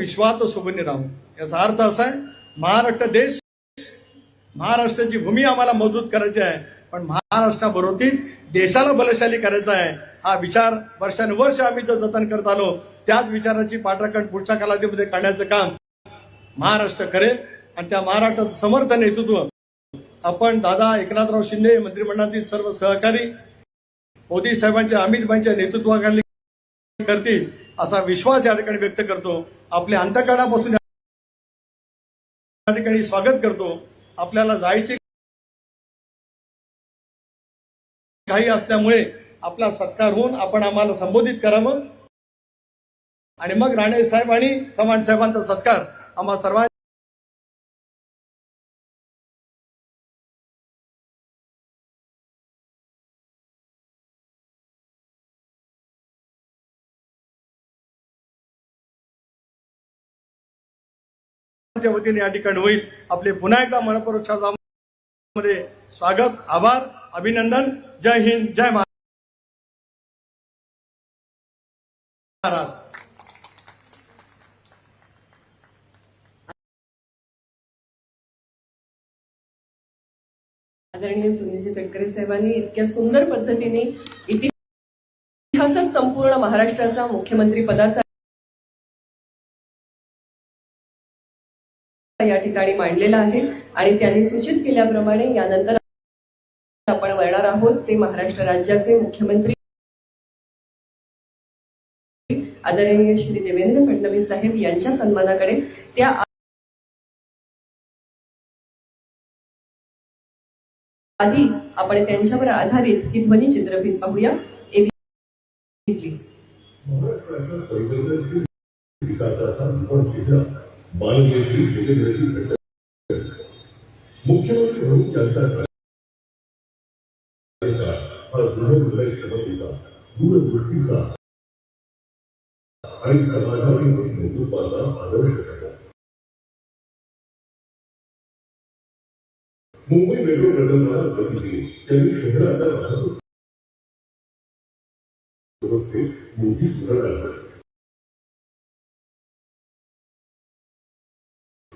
विश्वात सोबनी राहू. याचा अर्थ असा आहे महाराष्ट्र देश महाराष्ट्राची भूमी आम्हाला मजबूत करायची आहे पण महाराष्ट्राबरोबरच देशाला बलशाली करायचा आहे हा विचार वर्षानुवर्ष आम्ही जो जतन करत आलो त्याच विचाराची पाठराखण पुढच्या कालावधीमध्ये करण्याचं काम महाराष्ट्र करेल. आणि त्या महाराष्ट्राचं समर्थ नेतृत्व आपण दादा एकनाथराव शिंदे मंत्रिमंडळातील सर्व सहकारी मोदी साहेबांच्या अमित भाईच्या नेतृत्वाखाली करतील असा विश्वास या ठिकाणी व्यक्त करतो. आपल्या अंतकाळापासून या ठिकाणी स्वागत करतो. आपल्याला जायचे काही असल्यामुळे आपला सत्कार होऊन आपण आम्हाला संबोधित करावं. आणि मग राणे साहेब आणि चव्हाण साहेबांचा सत्कार आम्हा सर्वांना च्या वतीने या ठिकाणी होईल. आपले पुन्हा एकदा मनपूर्वकमध्ये स्वागत आभार अभिनंदन. जय हिंद जय महाराज. आदरणीय सुनीलजी तटकरे साहेबांनी इतक्या सुंदर पद्धतीने इतिहासात संपूर्ण महाराष्ट्राचा मुख्यमंत्री पदाचा ठिकाणी मांडलेला आहे आणि त्यांनी सूचित केल्याप्रमाणे यानंतर आपण वळणार आहोत. ते महाराष्ट्र राज्याचे मुख्यमंत्री आदरणीय श्री देवेंद्र फडणवीस साहेब यांच्या सन्मानाकडे त्या आधी आपण त्यांच्यावर आधारित ही ध्वनी चित्रफित पाहूया. प्लीज. महाराष्ट्राच्या परिवर्तनशील विकासाचा आपण जिल्हा माननीय श्री फडणवीस मुख्यमंत्री म्हणून त्यांचा कार्यकाळ हा दृढ क्षमतेचा दूरदृष्टीचा आणि समाधानी नेतृत्वाचा आदर्श ठरला मुंबई मेट्रो प्रकल्पाला गती दिली त्यांनी शहराच्या वाहतूक व्यवस्थेत मोठी सुधारणा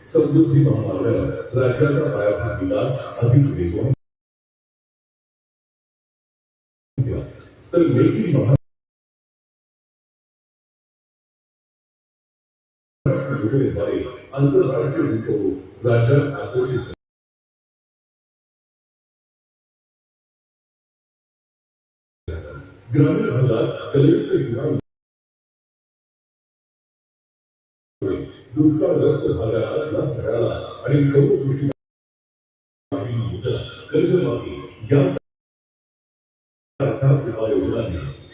समृद्धी महामार्गावर राज्याचा पायाभूत विकास अधिक वेगवान तर मेक इन आंतरराष्ट्रीय राज्यात आकर्षित ग्रामीण भागात जलयुक्त दुष्काळग्रस्त भागाला या सगळ्याला आणि सर्व कृषी कर्जमाफी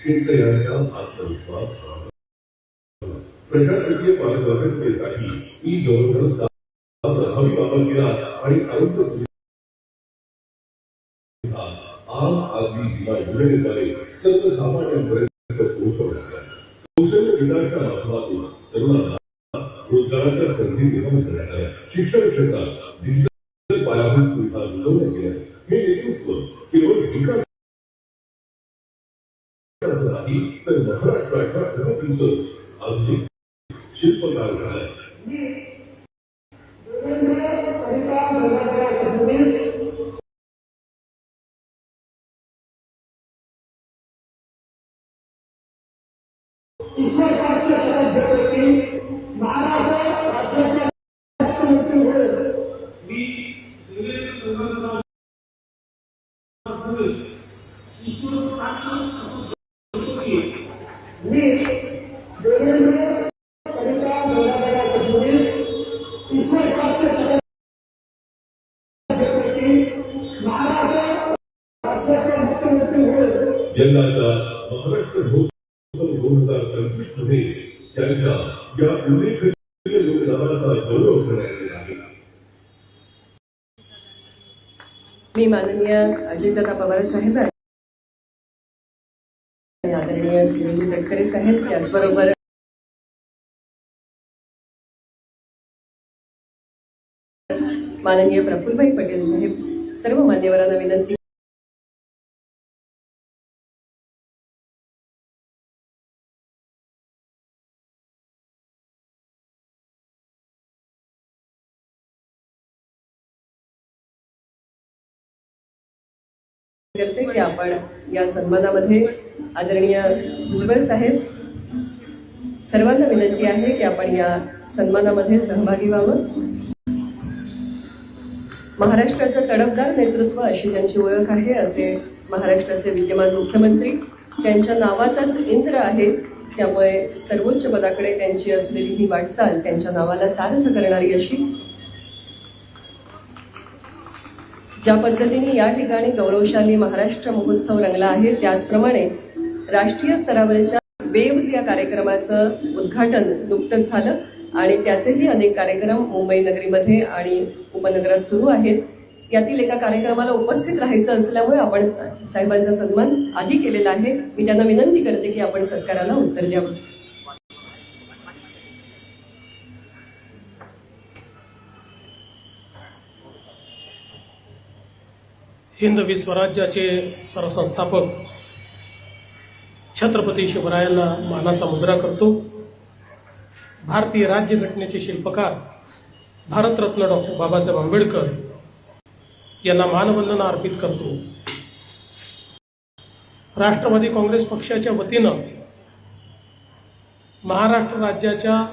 शेतकऱ्यांचा आत्मविश्वास प्रशासकीय पारदर्शकतेसाठी ई प्रभावी वापर केला आणि आरोग्य सुविधा आम आदमी विमा योजनेद्वारे सर्वसामान्यांपर्यंत पोहोचवण्यात कौशल्य माध्यमातून तरुणांना रोजगाराच्या संधी निर्माण करण्यात आल्या शिक्षण क्षेत्रात डिजिटल पायाभूत सुविधा रुजवल्या गेल्या. हे नेतृत्व केवळ विकास नाही तर महाराष्ट्राच्या प्रगतीचं आधुनिक शिल्पकार झालाय. म्हणजे यंदाचा महाराष्ट्र महोत्सव दोन हजार पंचवीसमध्ये त्यांच्या या उल्लेखनीय योगदानाचा गौरव करण्यात येत आहे. मी माननीय अजितदादा पवार साहेब आणि आदरणीय सुनीलजी तटकरे साहेब त्याचबरोबर माननीय प्रफुल्लभाई पटेल साहेब सर्व मान्यवरांना विनंती करते की आपण या सन्मानामध्ये आदरणीय भुजबळ साहेब सर्वांना विनंती आहे की आपण या सन्मानामध्ये सहभागी व्हावं. महाराष्ट्राचं तडफदार नेतृत्व अशी ज्यांची ओळख आहे असे महाराष्ट्राचे विद्यमान मुख्यमंत्री त्यांच्या नावातच इंद्र आहे. त्यामुळे सर्वोच्च पदाकडे त्यांची असलेली ही वाटचाल त्यांच्या नावाला सार्थ करणारी अशी ज्या पद्धतीने या ठिकाणी गौरवशाली महाराष्ट्र महोत्सव रंगला आहे त्याचप्रमाणे राष्ट्रीय स्तरावरच्या वेव्ज या कार्यक्रमाचं उद्घाटन नुकतंच झालं आणि त्याचेही अनेक कार्यक्रम मुंबई नगरीमध्ये आणि उपनगरात सुरू आहेत. यातील एका कार्यक्रमाला उपस्थित राहायचं असल्यामुळे आपण साहेबांचा सन्मान आधी केलेला आहे. मी त्यांना विनंती करते की आपण सरकाराला उत्तर द्यावं. हिंदवी स्वराज्याचे सरसंस्थापक छत्रपती शिवरायांना मानाचा मुजरा करतो. भारतीय राज्यघटनेचे शिल्पकार भारतरत्न डॉक्टर बाबासाहेब आंबेडकर यांना मानवंदना अर्पित करतो. राष्ट्रवादी काँग्रेस पक्षाच्या वतीनं महाराष्ट्र राज्याच्या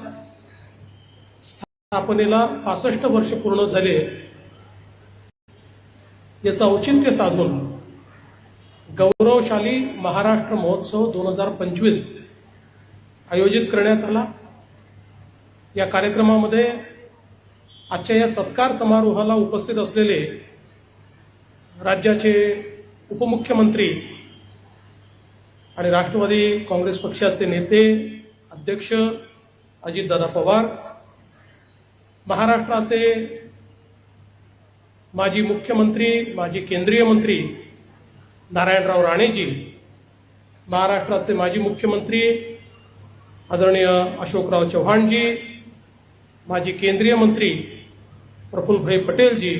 स्थापनेला पासष्ट वर्ष पूर्ण झाले. याचं औचित्य साधून गौरवशाली महाराष्ट्र महोत्सव दोन हजार पंचवीस आयोजित करण्यात आला. या कार्यक्रमामध्ये आजच्या या सत्कार समारोहाला उपस्थित असलेले राज्याचे उपमुख्यमंत्री आणि राष्ट्रवादी काँग्रेस पक्षाचे नेते अध्यक्ष अजितदादा पवार महाराष्ट्राचे माजी मुख्यमंत्री माजी केंद्रीय मंत्री नारायणराव राणेजी महाराष्ट्राचे माजी मुख्यमंत्री आदरणीय अशोकराव चव्हाणजी माजी केंद्रीय मंत्री प्रफुल्लभाई पटेलजी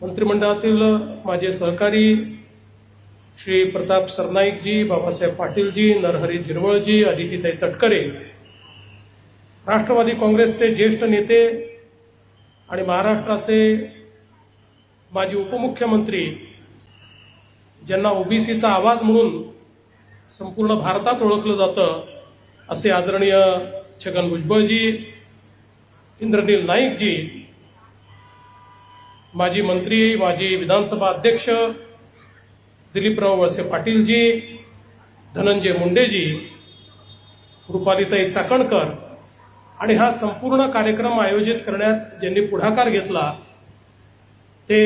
मंत्रिमंडळातील माझे सहकारी श्री प्रताप सरनाईकजी बाबासाहेब पाटीलजी नरहरी झिरवळजी अदितीताई तटकरे राष्ट्रवादी काँग्रेसचे ज्येष्ठ नेते आणि महाराष्ट्राचे माजी उपमुख्यमंत्री ज्यांना ओबीसीचा आवाज म्हणून संपूर्ण भारतात ओळखलं जातं असे आदरणीय छगन भुजबळजी इंद्रनील नाईकजी माजी मंत्री माजी विधानसभा अध्यक्ष दिलीपराव वळसे पाटीलजी धनंजय मुंडेजी रुपालीताई चाकणकर आणि हा संपूर्ण कार्यक्रम आयोजित करण्यात ज्यांनी पुढाकार घेतला ते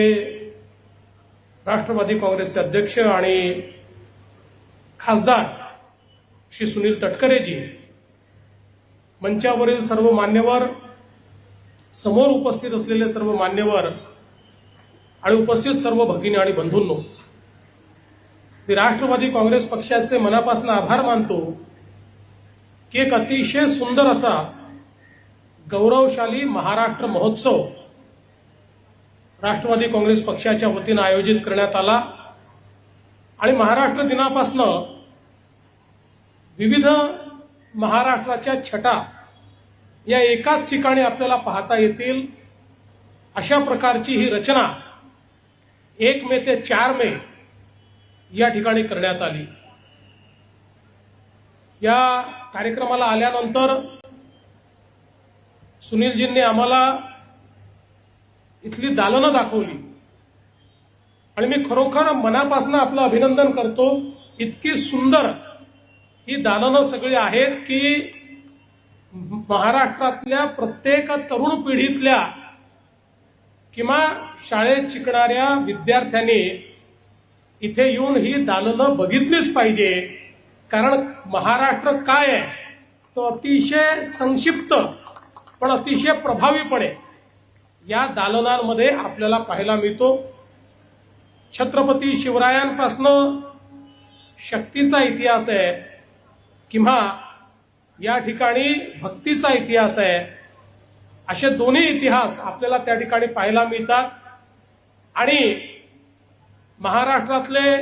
राष्ट्रवादी काँग्रेसचे अध्यक्ष आणि खासदार श्री सुनील तटकरेजी मंचावरील सर्व मान्यवर समोर उपस्थित असलेले सर्व मान्यवर आणि उपस्थित सर्व भगिनी आणि बंधूंनो मी राष्ट्रवादी काँग्रेस पक्षाचे मनापासून आभार मानतो की एक अतिशय सुंदर असा गौरवशाली महाराष्ट्र महोत्सव राष्ट्रवादी काँग्रेस पक्षाच्या वतीनं आयोजित करण्यात आला. आणि महाराष्ट्र दिनापासनं विविध महाराष्ट्राच्या छटा या एकाच ठिकाणी आपल्याला पाहता येतील. अशा प्रकारची ही रचना एक मे ते चार मे या ठिकाणी करण्यात आली. या कार्यक्रमाला आल्यानंतर सुनीलजींनी आम्हाला इथली दालनं दाखवली. आणि मी खरोखर मनापासून आपलं अभिनंदन करतो. इतकी सुंदर ही दालनं सगळी आहेत की महाराष्ट्रातल्या प्रत्येक तरुण पिढीतल्या किंवा शाळेत शिकणाऱ्या विद्यार्थ्यांनी इथे येऊन ही दालनं बघितलीच पाहिजे. कारण महाराष्ट्र काय आहे? तो अतिशय संक्षिप्त पण अतिशय प्रभावीपणे या दालनांमध्ये आपल्याला पाहायला मिळतो छत्रपती शिवरायांपासनं शक्तीचा इतिहास आहे किंवा या ठिकाणी भक्तीचा इतिहास आहे असे दोन्ही इतिहास आपल्याला त्या ठिकाणी पाहायला मिळतात. आणि महाराष्ट्रातले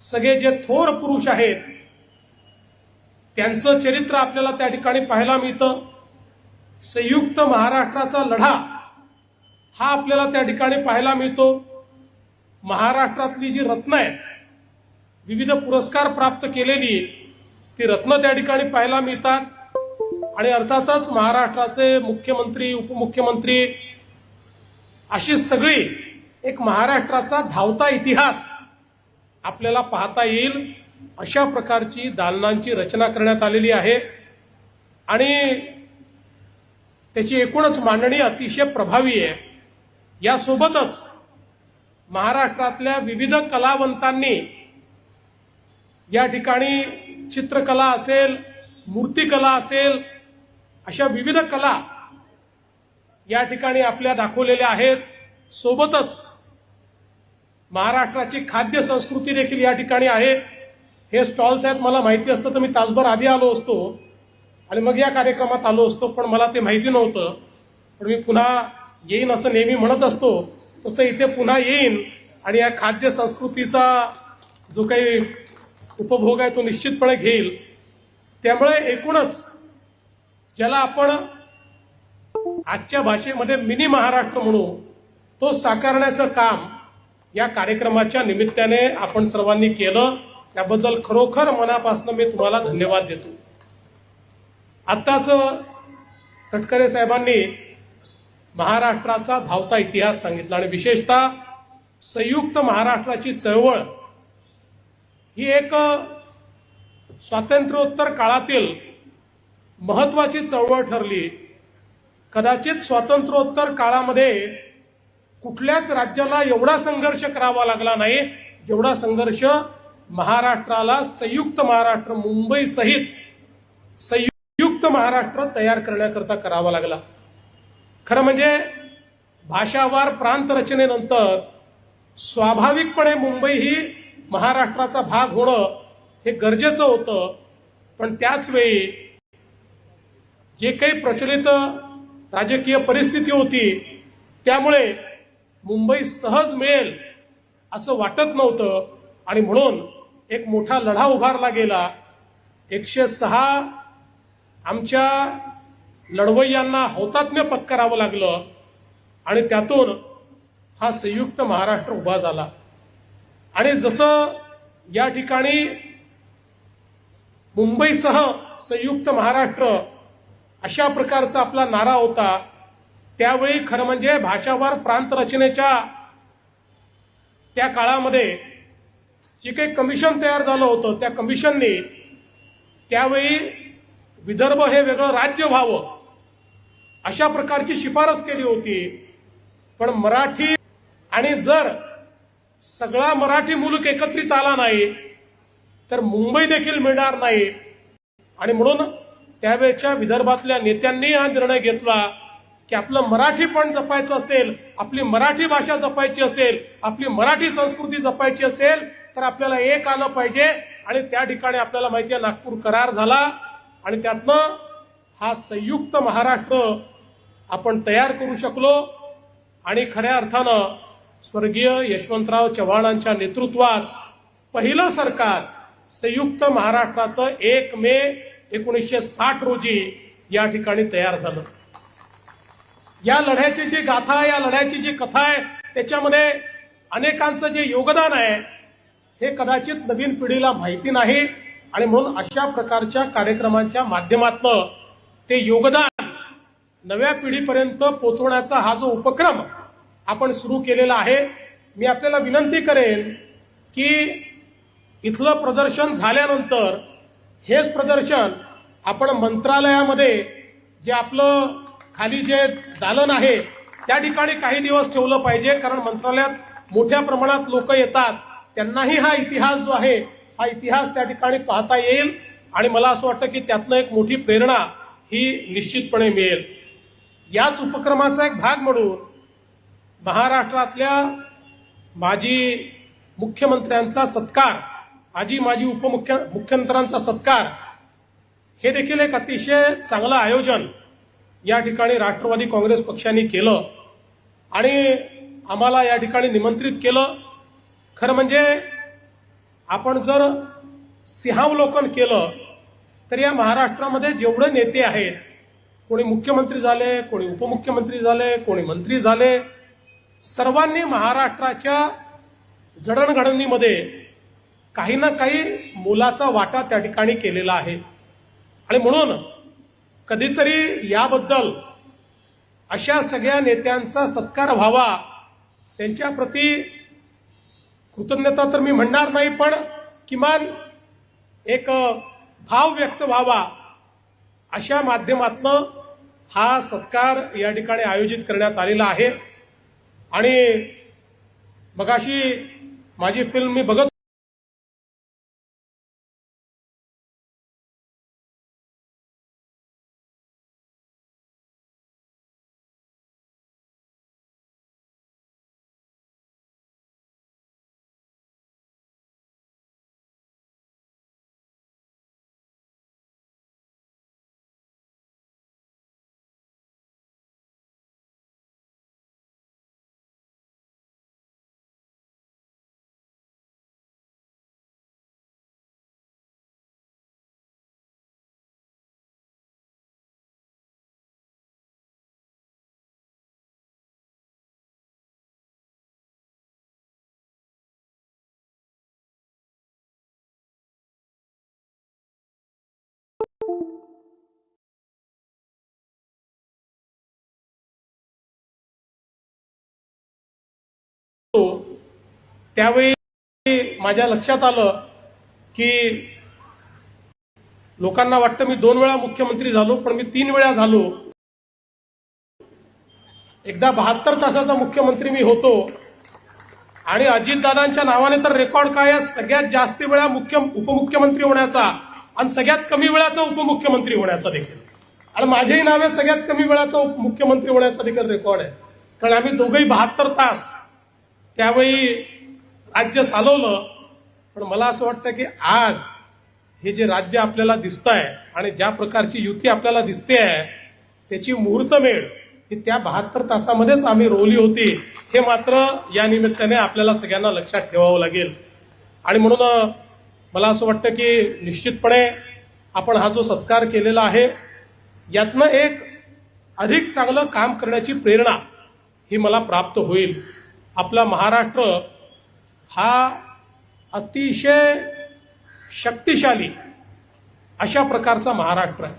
सगळे जे थोर पुरुष आहेत त्यांचं चरित्र आपल्याला त्या ठिकाणी पाहायला मिळतं. संयुक्त महाराष्ट्राचा लढा हा आपल्याला त्या ठिकाणी पाहायला मिळतो. महाराष्ट्रातली जी रत्न आहेत विविध पुरस्कार प्राप्त केलेली ती रत्न त्या ठिकाणी पाहायला मिळतात. आणि अर्थातच महाराष्ट्राचे मुख्यमंत्री उपमुख्यमंत्री अशी सगळी एक महाराष्ट्राचा धावता इतिहास आपल्याला पाहता येईल. अशा प्रकारची दालनांची रचना करण्यात आलेली आहे. आणि त्याची एकूणच मांडणी अतिशय प्रभावी आहे. यासोबतच महाराष्ट्रातल्या विविध कलावंतांनी या ठिकाणी चित्रकला असेल मूर्तिकला असेल अशा विविध कला या ठिकाणी आपल्या दाखवलेल्या आहेत. सोबतच महाराष्ट्राची खाद्य संस्कृती देखील या ठिकाणी आहे. हे स्टॉल्स आहेत मला माहिती असतं तर मी तासभर आधी आलो असतो आणि मग या कार्यक्रमात आलो असतो पण मला ते माहिती नव्हतं. पण मी पुन्हा येईन असं नेहमी म्हणत असतो तसं इथे पुन्हा येईन. आणि या खाद्य संस्कृतीचा जो काही उपभोग आहे तो निश्चितपणे घेईल. त्यामुळे एकूणच ज्याला आपण आजच्या भाषेमध्ये मिनी महाराष्ट्र म्हणू तो साकारण्याचं काम या कार्यक्रमाच्या निमित्ताने आपण सर्वांनी केलं. त्याबद्दल खरोखर मनापासून मी तुम्हाला धन्यवाद देतो. आत्ताच तटकरे साहेबांनी महाराष्ट्राचा धावता इतिहास सांगितला आणि विशेषतः संयुक्त महाराष्ट्राची चळवळ ही एक स्वातंत्र्योत्तर काळातील महत्वाची चळवळ ठरली. कदाचित स्वातंत्र्योत्तर काळामध्ये कुठल्याच राज्याला एवढा संघर्ष करावा लागला नाही जेवढा संघर्ष महाराष्ट्राला संयुक्त महाराष्ट्र मुंबई सहित संयुक्त महाराष्ट्र तयार करण्याकरता करावा लागला. खरं म्हणजे भाषावार प्रांत रचनेनंतर स्वाभाविकपणे मुंबई ही महाराष्ट्राचा भाग होणं हे गरजेचं होतं. पण त्याच वेळी जे काही प्रचलित राजकीय परिस्थिती होती त्यामुळे मुंबई सहज मिळेल असं वाटत नव्हतं. आणि म्हणून एक मोठा लढा उभारला गेला. एकशे सहा आमच्या लढवय्यांना हौतात्म्य पत्करावं लागलं आणि त्यातून हा संयुक्त महाराष्ट्र उभा झाला. आणि जसं या ठिकाणी मुंबईसह संयुक्त महाराष्ट्र अशा प्रकारचा आपला नारा होता त्यावेळी खरं म्हणजे भाषावार प्रांत रचनेच्या त्या काळामध्ये जे काही कमिशन तयार झालं होतं त्या कमिशनने त्यावेळी विदर्भ हे वेगळं राज्य व्हावं अशा प्रकारची शिफारस केली होती. पण मराठी आणि जर सगळा मराठी मुलूक एकत्रित आला नाही तर मुंबई देखील मिळणार नाही. आणि म्हणून त्यावेळेच्या विदर्भातल्या नेत्यांनी हा निर्णय घेतला की आपलं मराठी पण जपायचं असेल आपली मराठी भाषा जपायची असेल आपली मराठी संस्कृती जपायची असेल तर आपल्याला एक आलं पाहिजे. आणि त्या ठिकाणी आपल्याला माहिती आहे नागपूर करार झाला. आणि त्यातनं हा संयुक्त महाराष्ट्र आपण तयार करू शकलो आणि खऱ्या अर्थानं स्वर्गीय यशवंतराव चव्हाणांच्या नेतृत्वात पहिलं सरकार संयुक्त महाराष्ट्राचं एक मे एकोणीसशे साठ रोजी या ठिकाणी तयार झालं. या लढ्याची जी गाथा या लढ्याची जी कथा आहे त्याच्यामध्ये अनेकांचं जे योगदान आहे हे कदाचित नवीन पिढीला माहिती नाही आणि म्हणून अशा प्रकारच्या कार्यक्रमांच्या माध्यमातनं ते योगदान नव्या पिढीपर्यंत पोहोचवण्याचा हा जो उपक्रम आपण सुरू केलेला आहे मी आपल्याला विनंती करेन की इथलं प्रदर्शन झाल्यानंतर हेच प्रदर्शन आपण मंत्रालयामध्ये जे आपलं खाली जे दालन आहे त्या ठिकाणी काही दिवस ठेवलं पाहिजे कारण मंत्रालयात मोठ्या प्रमाणात लोक येतात त्यांनाही हा इतिहास जो आहे हा इतिहास त्या ठिकाणी पाहता येईल आणि मला असं वाटतं की त्यातनं एक मोठी प्रेरणा ही निश्चितपणे मिळेल. याच उपक्रमाचा एक भाग म्हणून महाराष्ट्रातल्या माजी मुख्यमंत्र्यांचा सत्कार आजी माजी उपमुख्य मुख्यमंत्र्यांचा सत्कार हे देखील एक अतिशय चांगलं आयोजन या ठिकाणी राष्ट्रवादी काँग्रेस पक्षाने केलं आणि आम्हाला या ठिकाणी निमंत्रित केलं. खरं म्हणजे आपण जर सिंहावलोकन केलं तर या महाराष्ट्रामध्ये जेवढे नेते आहेत कोणी मुख्यमंत्री झाले कोणी उपमुख्यमंत्री झाले कोणी मंत्री झाले. सर्वांनी महाराष्ट्राच्या जडणघडणीमध्ये काही ना काही मोलाचा वाटा त्या ठिकाणी केलेला आहे. आणि म्हणून कधीतरी याबद्दल अशा सगळ्या नेत्यांचा सत्कार व्हावा त्यांच्या प्रती कृतज्ञता तर मी म्हणणार नाही पण किमान एक भाव व्यक्त व्हावा अशा माध्यमातनं हा सत्कार या ठिकाणी आयोजित करण्यात आलेला आहे. आणि मगाशी माझी फिल्म मी बघत त्यावेळी माझ्या लक्षात आलं की लोकांना वाटतं मी दोन वेळा मुख्यमंत्री झालो पण मी तीन वेळा झालो. एकदा बहात्तर तासाचा मुख्यमंत्री मी होतो. आणि अजितदादांच्या नावाने तर रेकॉर्ड काय आहे? सगळ्यात जास्त वेळा मुख्य उपमुख्यमंत्री होण्याचा आणि सगळ्यात कमी वेळाचा उपमुख्यमंत्री होण्याचा देखील. आणि माझ्याही नावे सगळ्यात कमी वेळाचा उपमुख्यमंत्री होण्याचा देखील रेकॉर्ड आहे. कारण आम्ही दोघंही बहात्तर तास त्यावेळी राज्य चालवलं पण मला असं वाटतं की आज हे जे राज्य आपल्याला दिसत आहे आणि ज्या प्रकारची युती आपल्याला दिसते आहे त्याची मुहूर्तमेळ ही त्या बहात्तर तासामध्येच आम्ही रोवली होती हे मात्र या निमित्ताने आपल्याला सगळ्यांना लक्षात ठेवावं लागेल. आणि म्हणून मला असं वाटतं की निश्चितपणे आपण हा जो सत्कार केलेला आहे यातनं एक अधिक चांगलं काम करण्याची प्रेरणा ही मला प्राप्त होईल. आपला महाराष्ट्र हा अतिशय शक्तिशाली अशा प्रकारचा महाराष्ट्र आहे.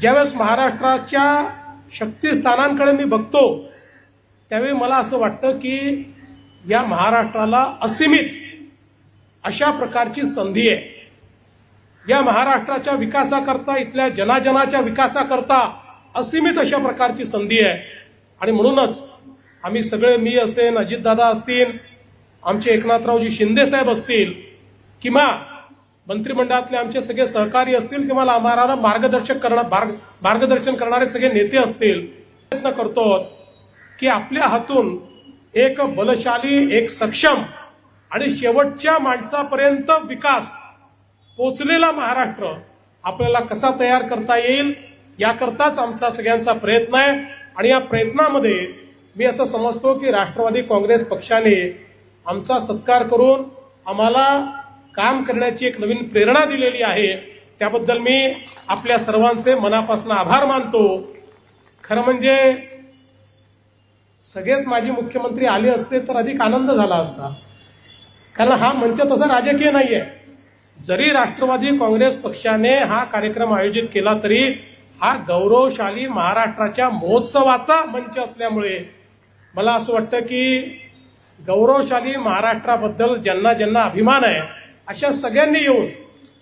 ज्यावेळेस महाराष्ट्राच्या शक्तिस्थानांकडे मी बघतो त्यावेळी मला असं वाटतं की या महाराष्ट्राला असीमित अशा प्रकारची संधी आहे. या महाराष्ट्राच्या विकासाकरता इथल्या जनाजनाच्या विकासाकरता असीमित अशा प्रकारची संधी आहे. आणि म्हणूनच आम्ही सगळे मी असेन अजितदादा असतील आमचे एकनाथरावजी शिंदे साहेब असतील किंवा मंत्रिमंडळातले आमचे सगळे सहकारी असतील किंवा आम्हाला मार्गदर्शक करणार मार्ग- मार्गदर्शन करणारे सगळे नेते असतील प्रयत्न करतो की आपल्या हातून एक बलशाली एक सक्षम आणि शेवटच्या माणसापर्यंत विकास पोचलेला महाराष्ट्र आपल्याला कसा तयार करता येईल याकरताच आमचा सगळ्यांचा प्रयत्न आहे. आणि या प्रयत्नामध्ये मी असं समजतो की राष्ट्रवादी काँग्रेस पक्षाने आमचा सत्कार करून आम्हाला काम करण्याची एक नवीन प्रेरणा दिलेली आहे. त्याबद्दल मी आपल्या सर्वांचे मनापासून आभार मानतो. खरं म्हणजे सगळेच माजी मुख्यमंत्री आले असते तर अधिक आनंद झाला असता. कारण हा मंच तसा राजकीय नाहीये. जरी राष्ट्रवादी काँग्रेस पक्षाने हा कार्यक्रम आयोजित केला तरी हा गौरवशाली महाराष्ट्राच्या महोत्सवाचा मंच असल्यामुळे मला असं वाटतं की गौरवशाली महाराष्ट्राबद्दल ज्यांना ज्यांना अभिमान आहे अशा सगळ्यांनी येऊन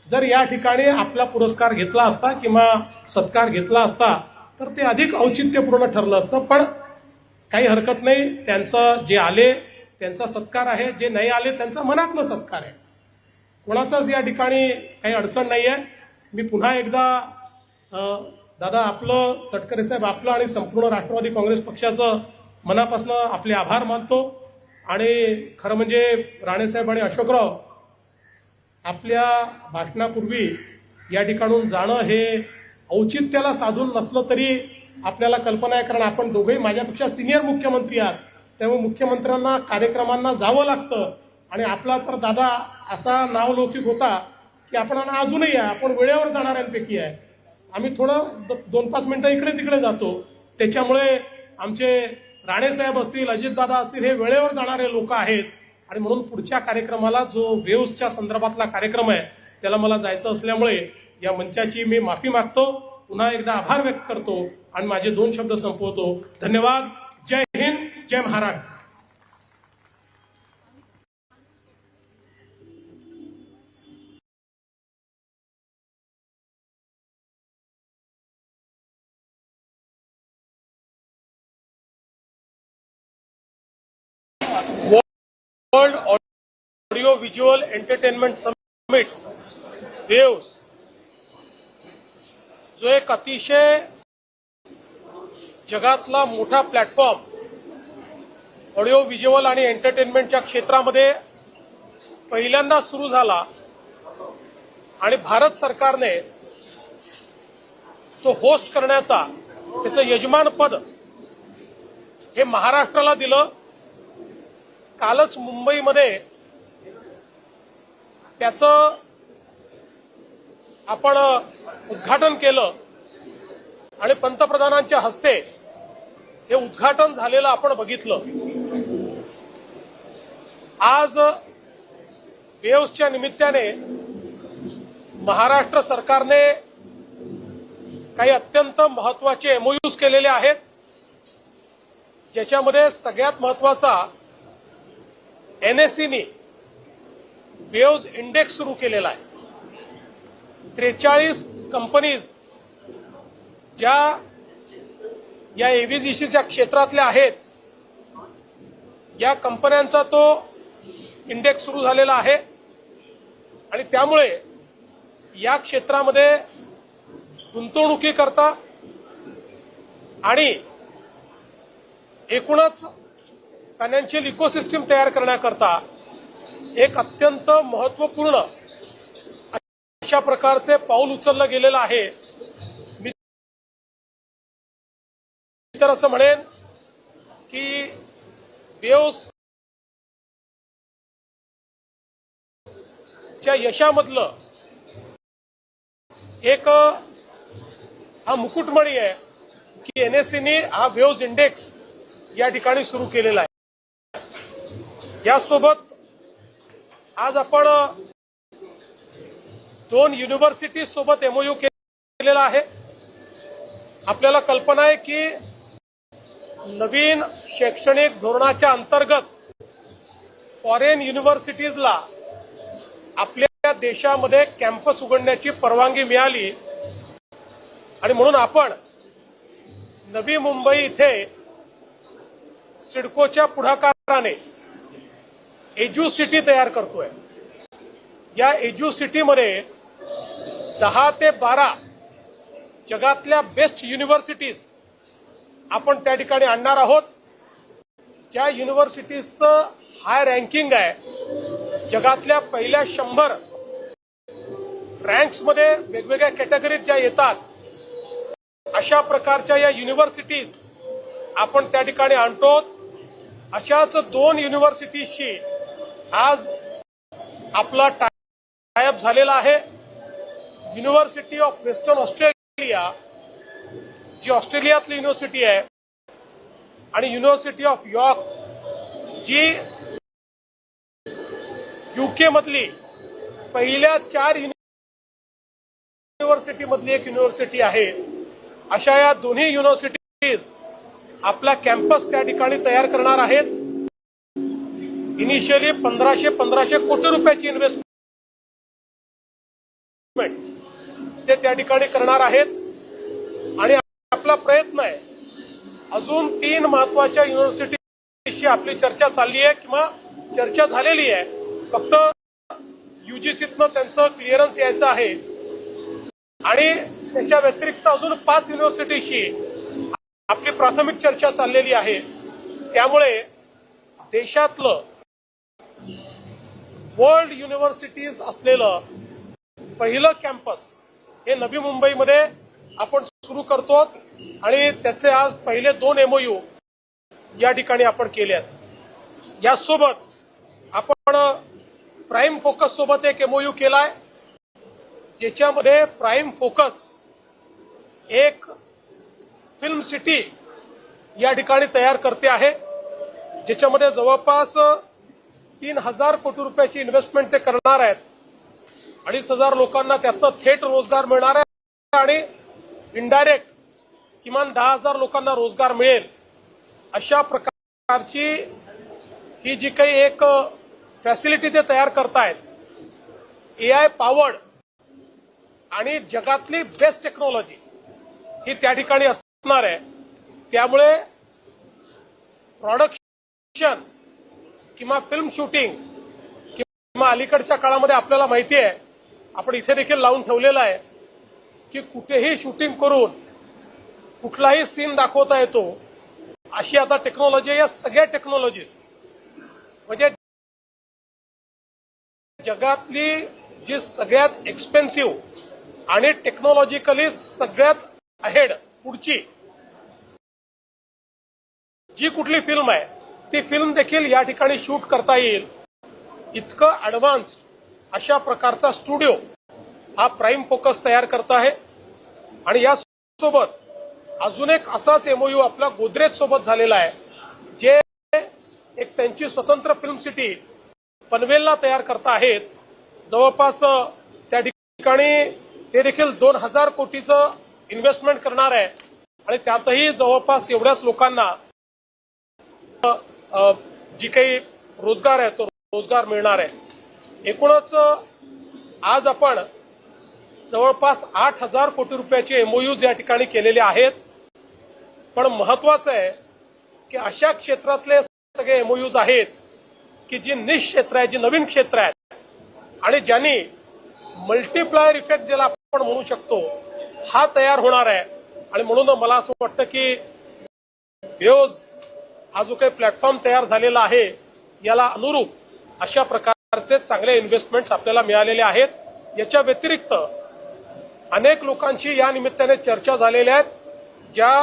जर या ठिकाणी आपला पुरस्कार घेतला असता किंवा सत्कार घेतला असता तर ते अधिक औचित्यपूर्ण ठरलं असतं. पण काही हरकत नाही त्यांचं जे आले त्यांचा सत्कार आहे. जे नाही आले त्यांचा मनातला सत्कार आहे. कोणाचाच या ठिकाणी काही अडचण नाही आहे. मी पुन्हा एकदा दादा आपलं तटकरे साहेब आपलं आणि संपूर्ण राष्ट्रवादी काँग्रेस पक्षाचं मनापासून आपले आभार मानतो. आणि खरं म्हणजे राणेसाहेब आणि अशोकराव आपल्या भाषणापूर्वी या ठिकाणून जाणं हे औचित्याला साधून नसलं तरी आपल्याला कल्पना आहे कारण आपण दोघंही माझ्यापेक्षा सिनियर मुख्यमंत्री आहात. त्यामुळे मुख्यमंत्र्यांना कार्यक्रमांना जावं लागतं. आणि आपला तर दादा असा नावलौकिक होता की आपण अजूनही आहे आपण वेळेवर जाणाऱ्यांपैकी आहे. आम्ही थोडं द- दोन पाच मिनिटं इकडे तिकडे जातो. त्याच्यामुळे आमचे राणेसाहेब असतील अजितदादा असतील हे वेळेवर जाणारे लोक आहेत. आणि म्हणून पुढच्या कार्यक्रमाला जो वेव्सच्या संदर्भातला कार्यक्रम आहे त्याला मला जायचं असल्यामुळे या मंचाची मी माफी मागतो. पुन्हा एकदा आभार व्यक्त करतो. आणि माझे दोन शब्द संपवतो. धन्यवाद. जय हिंद. जय Maharashtra. World audio visual entertainment summit waves जो एक अतिशय जगातला मोठा प्लॅटफॉर्म ऑडिओ व्हिज्युअल आणि एंटरटेनमेंटच्या क्षेत्रामध्ये पहिल्यांदा सुरू झाला आणि भारत सरकारने तो होस्ट करण्याचा त्याचं यजमानपद हे महाराष्ट्राला दिलं. कालच मुंबईमध्ये त्याचं आपण उद्घाटन केलं. आणि पंतप्रधानांच्या हस्ते हे उद्घाटन झालेलं आपण बघितलं. आज वेव्सच्या निमित्ताने महाराष्ट्र सरकारने काही अत्यंत महत्त्वाचे एमओयूज केलेले आहेत. ज्याच्यामध्ये सगळ्यात महत्त्वाचा एनएससीनी वेव्ज इंडेक्स सुरू केलेला आहे. त्रेचाळीस कंपनीज ज्या या एव्हीजीसीच्या क्षेत्रातल्या आहेत या कंपन्यांचा तो इंडेक्स सुरू झालेला आहे. आणि त्यामुळे या क्षेत्रामध्ये गुंतवणुकीकरता आणि एकूणच फायनान्शियल इकोसिस्टीम तयार करण्याकरता एक अत्यंत महत्त्वपूर्ण अशा प्रकारचे पाऊल उचललं गेलेलं आहे. मी तर असं म्हणेन की बेओस च्या यशामधलं एक हा मुकुटमणी आहे की एनएससीने हा वेव्ज इंडेक्स या ठिकाणी सुरू केलेला आहे. यासोबत आज आपण दोन युनिव्हर्सिटी सोबत एमओयू केलेला आहे. आपल्याला कल्पना आहे की नवीन शैक्षणिक धोरणाच्या अंतर्गत फॉरेन युनिव्हर्सिटीजला आपल्या देशामध्ये कॅम्पस उघडण्याची परवानगी मिळाली. आणि म्हणून आपण नवी मुंबई इथे सिडकोच्या पुढाकाराने एज्यू सिटी तयार करतोय. या एज्यू सिटीमध्ये दहा ते बारा जगातल्या बेस्ट युनिव्हर्सिटीज आपण त्या ठिकाणी आणणार आहोत. ज्या युनिव्हर्सिटीजचं हाय रँकिंग आहे जगातल्या पहिल्या शंभर रँक्समध्ये वेगवेगळ्या कॅटेगरीत ज्या येतात अशा प्रकारच्या या युनिव्हर्सिटीज आपण त्या ठिकाणी आणतो. अशाच दोन युनिव्हर्सिटीजशी आज आपला टायअप झालेला आहे. युनिव्हर्सिटी ऑफ वेस्टर्न ऑस्ट्रेलिया जी ऑस्ट्रेलियातली युनिव्हर्सिटी आहे आणि युनिव्हर्सिटी ऑफ यॉर्क जी युके मधली पहिल्या चार युनिव्हर्सिटी मधली एक युनिव्हर्सिटी आहे. अशा या दोन्ही युनिव्हर्सिटीज आपला कॅम्पस त्या ठिकाणी तयार करणार आहेत. इनिशियली पंधराशे पंधराशे कोटी रुपयाची इन्व्हेस्टमेंट ते त्या ठिकाणी करणार आहेत. आणि आपला प्रयत्न आहे. अजून तीन महत्त्वाच्या युनिव्हर्सिटीशी आपली चर्चा चालली आहे किंवा चर्चा झालेली आहे. फक्त युजीसीतनं त्यांचं क्लिअरन्स यायचं आहे. आणि त्याच्या व्यतिरिक्त अजून पाच युनिव्हर्सिटीशी आपली प्राथमिक चर्चा चाललेली आहे. त्यामुळे देशातलं वर्ल्ड युनिव्हर्सिटीज असलेलं पहिलं कॅम्पस हे नवी मुंबईमध्ये आपण सुरू करतो आणि त्याचे आज पहिले दोन एमओयू या ठिकाणी आपण केले आहेत. यासोबत आपण प्राईम फोकस सोबत एक एमओयू केलाय ज्याच्यामध्ये प्राईम फोकस एक फिल्म सिटी या ठिकाणी तयार करते आहे ज्याच्यामध्ये जवळपास तीन हजार कोटी रुपयाची इन्व्हेस्टमेंट ते करणार आहेत. अडीच हजार लोकांना त्यातनं थेट रोजगार मिळणार आहे आणि इनडायरेक्ट किमान दहा हजार लोकांना रोजगार मिळेल. अशा प्रकारची ही जी काही एक फॅसिलिटी ते तयार करतायत ए आय पॉवर्ड आणि जगातली बेस्ट टेक्नॉलॉजी ही त्या ठिकाणी असणार आहे. त्यामुळे प्रॉडक्शन किंवा फिल्म शूटिंग किंवा अलीकडच्या काळामध्ये आपल्याला माहिती आहे आपण इथे देखील लावून ठेवलेलं आहे की कुठेही शूटिंग करून कुठलाही सीन दाखवता येतो अशी आता टेक्नॉलॉजी या सगळ्या टेक्नॉलॉजीज म्हणजे जगातली जी सगळ्यात एक्सपेन्सिव्ह आणि टेक्नॉलॉजिकली सगळ्यात अहेड पुढची जी कुठली फिल्म आहे ती फिल्म देखील या ठिकाणी शूट करता येईल. इतकं ॲडव्हान्स्ड अशा प्रकारचा स्टुडिओ हा प्राईम फोकस तयार करत आहे. आणि या सोबत अजून एक असाच एमओयू आपला गोदरेज सोबत झालेला आहे जे एक त्यांची स्वतंत्र फिल्म सिटी पनवेलला तयार करत आहेत. जवळपास त्या ठिकाणी ते देखील दोन हजार कोटीचं इन्व्हेस्टमेंट करणार आहे. आणि त्यातही जवळपास एवढ्याच लोकांना जी काही रोजगार आहे तो रोजगार मिळणार आहे. एकूणच आज आपण जवळपास आठ हजार कोटी रुपयाचे एमओयूज या ठिकाणी केलेले आहेत. पण महत्वाचं आहे की अशा क्षेत्रातले सगळे एमओयूज आहेत की जी निश क्षेत्र आहे जी नवीन क्षेत्र आहेत आणि ज्यांनी मल्टीप्लायर इफेक्ट ज्याला आपण म्हणू शकतो हा तयार होणार आहे. आणि म्हणून मला असं वाटतं की वेओज हा जो काही प्लॅटफॉर्म तयार झालेला आहे याला अनुरूप अशा प्रकारचे चांगले इन्व्हेस्टमेंट्स आपल्याला मिळालेले आहेत. याच्या व्यतिरिक्त अनेक लोकांशी या निमित्ताने चर्चा झालेल्या आहेत ज्या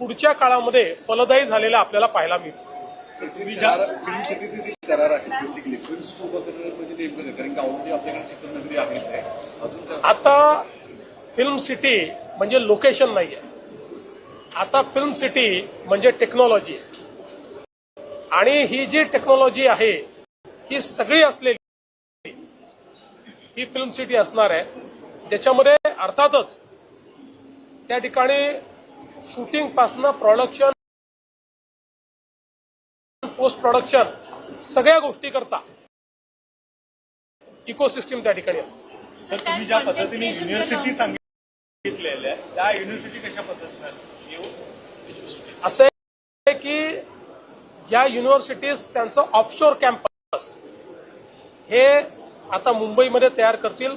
पुढच्या काळामध्ये फलदायी झालेल्या आपल्याला पाहायला मिळतील. फिल्म आहे सिटी म्हणजे आहे. आता फिल्म सिटी म्हणजे लोकेशन नाहीये. आता फिल्म सिटी म्हणजे टेक्नॉलॉजी आहे. आणि ही जी टेक्नॉलॉजी आहे ही सगळी असलेली ही फिल्म सिटी असणार आहे ज्याच्यामध्ये अर्थातच त्या ठिकाणी शूटिंग पासनं प्रोडक्शन पोस्ट प्रोडक्शन सगळ्या गोष्टी करता. इकोसिस्टीम त्या ठिकाणी असते. सर तुम्ही ज्या पद्धतीने युनिव्हर्सिटी सांगितलेल्या आहे त्या युनिव्हर्सिटी कशा पद्धतीने येऊ? असं आहे की या युनिव्हर्सिटीज त्यांचं ऑफशोर कॅम्पस हे आता मुंबईमध्ये तयार करतील.